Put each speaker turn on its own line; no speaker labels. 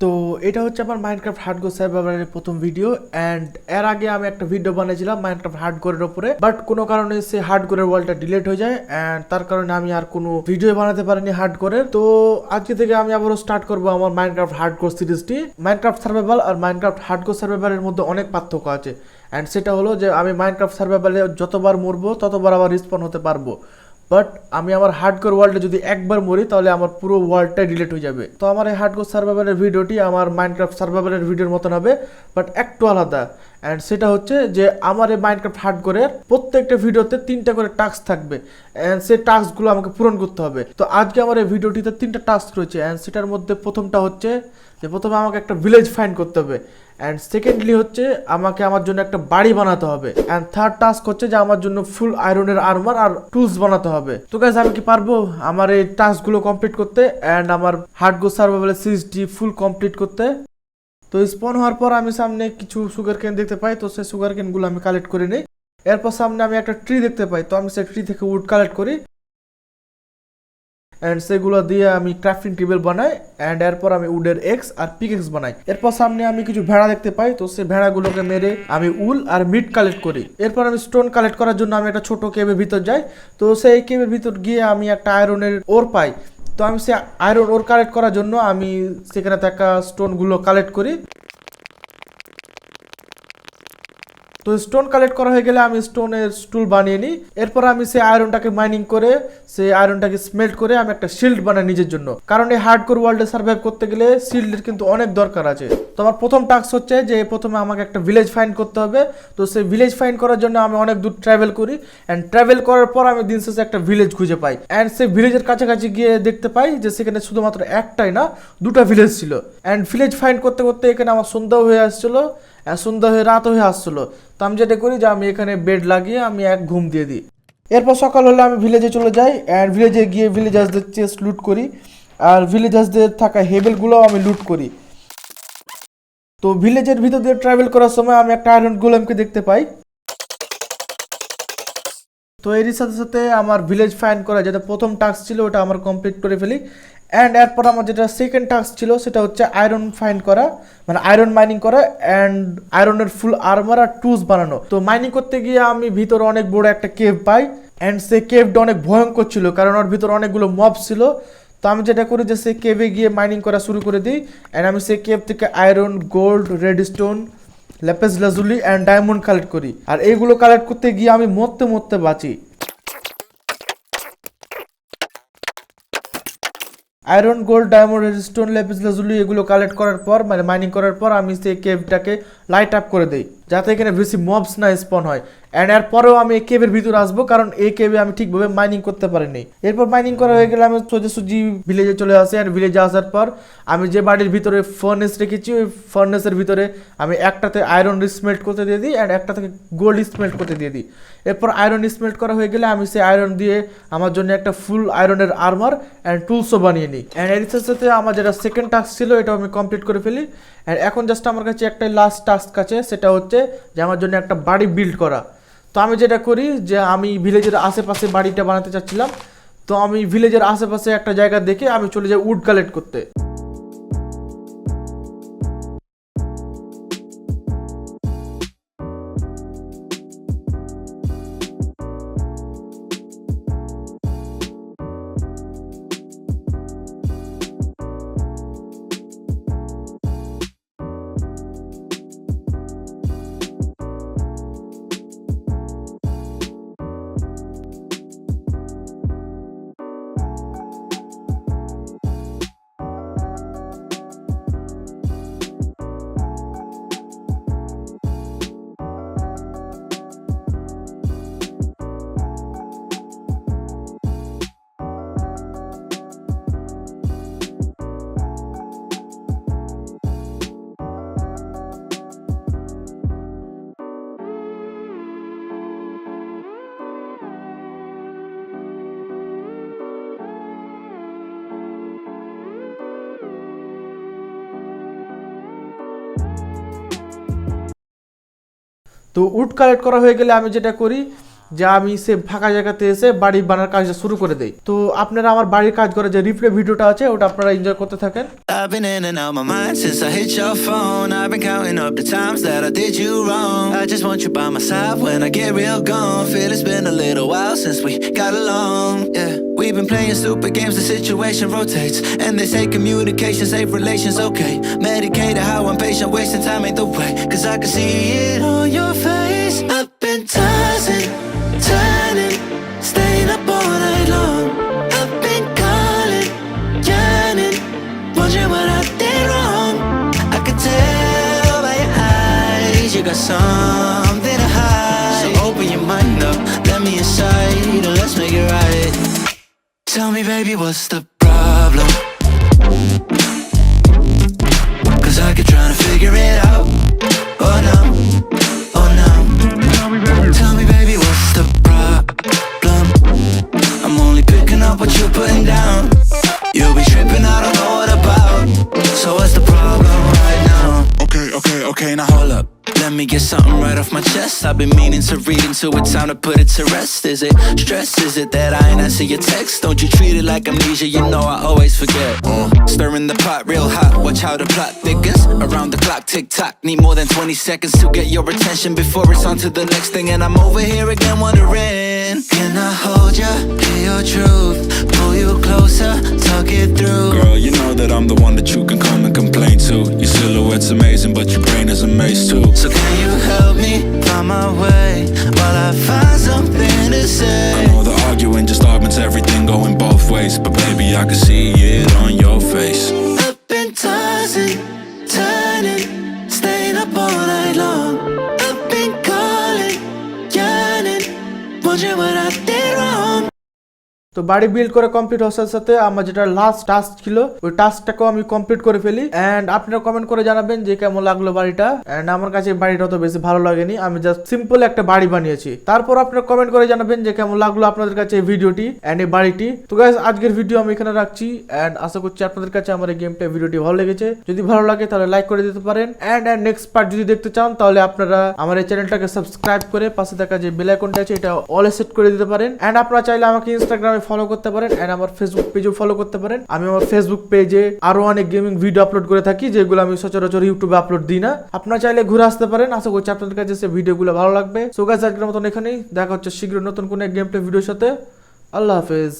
তো এটা হচ্ছে আমার মাইনক্রাফট হার্ডকোর সার্ভারের প্রথম ভিডিও অ্যান্ড এর আগে আমি একটা ভিডিও বানিয়েছিলাম মাইনক্রাফট হার্ডকোরের উপরে বাট কোনো কারণে সে হার্ডকোরের ওয়ালটা ডিলেট হয়ে যায় অ্যান্ড তার কারণে আমি আর কোনো ভিডিও বানাতে পারিনি হার্ড হার্ডকোরের তো আজকে থেকে আমি আবারও স্টার্ট করব আমার মাইনক্রাফট হার্ডকোর সিরিজটি মাইনক্রাফট সার্ভাইভাল আর মাইনক্রাফট হার্ডকোর সার্ভাইভালের মধ্যে অনেক পার্থক্য আছে অ্যান্ড সেটা হলো যে আমি মাইনক্রাফট সার্ভাইভালে যতবার মরবো, ততবার আবার রিসপন হতে পারব। বাট আমি আমার হার্ডকোর ওয়ার্ল্ডে যদি একবার মরি, তাহলে আমার পুরো ওয়ার্ল্ডটাই ডিলেট হয়ে যাবে। তো আমার এই হার্ডকোর সার্ভাইভালের ভিডিওটি আমার মাইনক্রাফট সার্ভাইভালের ভিডিওর মতন হবে বাট একটু আলাদা। অ্যান্ড সেটা হচ্ছে যে আমার এই মাইনক্রাফট হার্ডকোরের প্রত্যেকটা ভিডিওতে তিনটা করে টাস্ক থাকবে। অ্যান্ড সেই টাস্কগুলো আমাকে পূরণ করতে হবে। তো আজকে আমার এই ভিডিওটিতে তিনটা টাস্ক রয়েছে। অ্যান্ড সেটার মধ্যে প্রথমটা হচ্ছে যে প্রথমে আমাকে একটা ভিলেজ ফাইন্ড করতে হবে। অ্যান্ড সেকেন্ডলি হচ্ছে আমাকে আমার জন্য একটা বাড়ি বানাতে হবে। অ্যান্ড থার্ড টাস্ক হচ্ছে যে আমার জন্য ফুল আয়রনের আর্মার আর টুলস বানাতে হবে। তো গাইজ আমি কি পারব? আমার এই টাস্কগুলো কমপ্লিট করতে অ্যান্ড আমার হার্ডগো সার্ভাইভালের সিরিজটি ফুল কমপ্লিট করতে। তো স্পন হওয়ার পর আমি সামনে কিছু সুগার কেন দেখতে পাই, তো সেই সুগার কেনগুলো আমি কালেক্ট করে নিই। এরপর সামনে আমি একটা ট্রি দেখতে পাই, তো আমি সেই ট্রি থেকে উড কালেক্ট করি। অ্যান্ড সেগুলো দিয়ে আমি ক্রাফটিং টেবিল বানাই অ্যান্ড এরপর আমি উডের এক্স আর পিক এক্স বানাই। এরপর সামনে আমি কিছু ভেড়া দেখতে পাই, তো সেই ভেড়াগুলোকে মেরে আমি উল আর মিট কালেক্ট করি। এরপর আমি স্টোন কালেক্ট করার জন্য আমি একটা ছোট কেবের ভিতর যাই, তো সেই কেবের ভিতর গিয়ে আমি একটা আয়রনের ওর পাই। তো আমি সে আয়রন ওর কালেক্ট করার জন্য আমি সেখানে থাকা স্টোনগুলো কালেক্ট করি। তো স্টোন কালেক্ট করা হয়ে গেলে আমি স্টোনের স্টুল বানিয়ে নিই। এরপর আমি সেই আয়রনটাকে মাইনিং করে, সেই আয়রনটাকে স্মেল্ট করে আমি একটা শিল্ড বানাই নিজের জন্য। কারণ এই হার্ডকোর ওয়ার্ল্ডে সার্ভাইভ করতে গেলে শিল্ডের কিন্তু অনেক দরকার আছে। তো আমার প্রথম টাস্ক হচ্ছে যে প্রথমে আমাকে একটা ভিলেজ ফাইন্ড করতে হবে। তো সেই ভিলেজ ফাইন্ড করার জন্য আমি অনেক দূর ট্রাভেল করি অ্যান্ড ট্রাভেল করার পর আমি দিন শেষে একটা ভিলেজ খুঁজে পাই। অ্যান্ড সেই ভিলেজের কাছাকাছি গিয়ে দেখতে পাই যে সেখানে শুধুমাত্র একটাই না, দুটো ভিলেজ ছিল। অ্যান্ড ভিলেজ ফাইন্ড করতে করতে এখানে আমার সন্ধ্যাও হয়ে আসছিল সন্ধ্যা হয়ে, রাত হয়ে আসছিল। তো আমি যেটা করি যে আমি এখানে বেড লাগিয়ে আমি এক ঘুম দিয়ে দিই। এরপর সকাল হলে আমি ভিলেজে চলে যাই অ্যান্ড ভিলেজে গিয়ে ভিলেজার্সদের চেস্ট লুট করি। আর ভিলেজার্সদের থাকা হেবেলগুলোও আমি লুট করি। তো ভিলেজের ভিতর দিয়ে ট্রাভেল করার সময় আমি একটা আয়রন গোলামকে দেখতে পাই। তো এরই সাথে সাথে আমার ভিলেজ ফাইন করা যেটা প্রথম টাস্ক ছিল, ওটা আমার কমপ্লিট করে ফেলি। অ্যান্ড এরপর আমার যেটা সেকেন্ড টাস্ক ছিল, সেটা হচ্ছে আয়রন ফাইন্ড করা মানে আয়রন মাইনিং করা অ্যান্ড আয়রনের ফুল আর্মার আর টুলস বানানো। তো মাইনিং করতে গিয়ে আমি ভিতরে অনেক বড় একটা কেভ পাই অ্যান্ড সে কেভটা অনেক ভয়ঙ্কর ছিল কারণ ওর ভিতরে অনেকগুলো মব ছিল। তো আমি যেটা করি যে সে কেভে গিয়ে মাইনিং করা শুরু করে দিই অ্যান্ড আমি সেই কেভ থেকে iron gold red stone lapis lazuli and diamond collect করি। আর এইগুলো কালেক্ট করতে গিয়ে আমি মরতে মরতে বাঁচি। Iron gold diamond stone lapis lazuli এগুলো কালেক্ট করার পর মানে মাইনিং করার পর, আমি সেই কেভটাকে লাইট আপ করে দিই। যাতে এখানে বেশি মবস না স্পন হয়। অ্যান্ড এরপরেও আমি এই কেভের ভিতরে আসব, কারণ এই কেভে আমি ঠিকভাবে মাইনিং করতে পারিনি। এরপর মাইনিং করা হয়ে গেলে আমি সোজাসুজি ভিলেজে চলে আসি আর ভিলেজে আসার পর আমি যে বাড়ির ভিতরে ফার্নেস রেখেছি, ওই ফার্নেসের ভিতরে আমি একটাতে আয়রন স্মেল্ট করতে দিয়ে দিই অ্যান্ড একটা থেকে গোল্ড স্মেল্ট করতে দিয়ে দিই। এরপর আয়রন স্মেল্ট করা হয়ে গেলে আমি সেই আয়রন দিয়ে আমার জন্য একটা ফুল আয়রনের আর্মার অ্যান্ড টুলসও বানিয়ে নিই। অ্যান্ড এর সাথে সাথে আমার যেটা সেকেন্ড টাস্ক ছিল, এটাও আমি কমপ্লিট করে ফেলি। অ্যান্ড এখন জাস্ট আমার কাছে একটাই লাস্ট টাস্ক আছে, সেটা হচ্ছে যে আমার জন্য একটা বাড়ি বিল্ড করা। তো আমি যেটা করি যে আমি ভিলেজের আশেপাশে বাড়িটা বানাতে চাচ্ছিলাম, তো আমি ভিলেজের আশেপাশে একটা জায়গা দেখে আমি চলে যাই উড কালেক্ট করতে। তো উড কালেক্ট করা হয়ে গেলে আমি যেটা করি যে আমি সে ফাঁকা জায়গাতে এসে বাড়ি বানার কাজটা শুরু করে দেই তো আপনারা আমার বাড়ির কাজ করে যে রিপ্লে ভিডিওটা আছে ওটা আপনারা এনজয় করতে থাকেন
I've been in and out my mind since I hit your phone. I've been counting up the times that I did you wrong. I just want you by my side when I get real gone. Feel it's been a little while since we got along. Yeah, we've been playing stupid games, the situation rotates. And they say communication, safe relations, okay. Medicated how I'm patient, wasting time ain't the way. Cause I can see it on your face. eyes you got something to hide. So open your mind up, let me inside, let's make it right. Tell me, baby, what's the problem? Cause I keep trying to figure it out. Oh no, oh no. Tell me, baby, what's the problem? I'm only picking up what you're putting down. You'll be tripping, I don't know what about. So what's the problem me get something right off my chest. I've been meaning to read into it, time to put it to rest. Is it stress? Is it that I ain't answer your text? Don't you treat it like amnesia? You know I always forget. Uh, stirring the pot real hot, watch how the plot thickens. Around the clock, tick tock. Need more than 20 seconds to get your attention before it's on to the next thing. And I'm over here again wondering Can I hold ya? Hear your truth. Pull you closer, talk it through.
Girl, you know that I'm the one that you can come and complain to. Your silhouette's amazing, but your brain is a maze too.
So can you help me find my way while I find something to say?
I know the arguing just augments everything going both ways, but baby, I can see it on your
তো বাড়ি build করে complete হওয়ার সাথে আমার যেটা last task ছিল, ওই টাস্কটাকেও আমি কমপ্লিট করে ফেলি। এন্ড আপনারা কমেন্ট করে জানাবেন যে কেমন লাগল বাড়িটা। এন্ড আমার কাছে বাড়িটা অত বেশি ভালো লাগেনি। আমি জাস্ট সিম্পল একটা বাড়ি বানিয়েছি। তারপর আপনারা কমেন্ট করে জানাবেন যে কেমন লাগল আপনাদের কাছে এই ভিডিওটি এন্ড এই বাড়িটি। তো গাইজ আজকের ভিডিও আমি এখানে রাখছি। এন্ড আশা করছি আপনাদের কাছে আমার এই গেম প্লে ভিডিওটি ভালো লেগেছে। যদি ভালো লাগে তাহলে লাইক করে দিতে পারেন। এন্ড এন্ড নেক্সট পার্ট যদি দেখতে চান তাহলে আপনারা আমার এই চ্যানেলটাকে সাবস্ক্রাইব করে পাশে থাকা যে বেল আইকনটা আছে, এটা অল সেট করে দিতে পারেন। এন্ড আপনারা চাইলে আমাকে ইনস্টাগ্রামে ফলো করতে পারেন এন্ড আমার ফেসবুক পেজও ফলো করতে পারেন। আমি আমার ফেসবুক পেজে আরও অনেক গেমিং ভিডিও আপলোড করে থাকি, যেগুলো আমি সচরাচর ইউটিউবে আপলোড দিই না। আপনারা চাইলে ঘুরে আসতে পারেন, আশা করছি আপনাদের কাছে সে ভিডিওগুলো ভালো লাগবে। সো গাইস আজকের মতন এখানেই। দেখা হচ্ছে শীঘ্র নতুন কোনো গেম প্লে ভিডিওর সাথে। আল্লাহ হাফেজ।